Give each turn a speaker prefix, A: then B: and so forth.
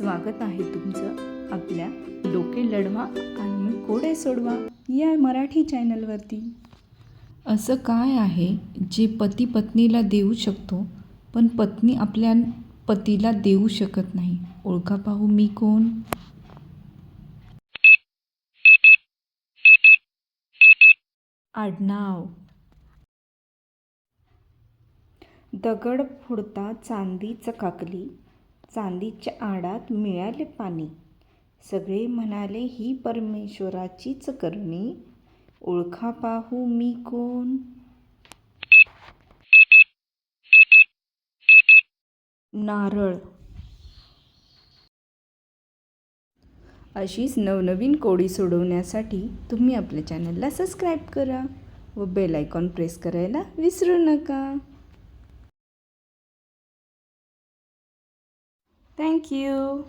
A: स्वागत आहे तुमचं आपल्या डोके लढवा आणि कोडे सोडवा या मराठी चॅनलवरती. असं काय आहे जे पती पत्नीला देऊ शकतो पण पत्नी आपल्या पतीला देऊ शकत नाही? ओळखा पाहू मी कोण? आडनाव. दगड फोडता चांदी चकाकली. चांदीच्या आडात मिळाले पाणी. सगळे म्हणाले ही परमेश्वराचीच करणी. ओळखा पाहू मी कोण? नारळ. अशीच नवनवीन कोडी सोडवण्यासाठी तुम्ही आपल्या चॅनलला सबस्क्राईब करा व बेल आयकॉन प्रेस करायला विसरू नका. Thank you.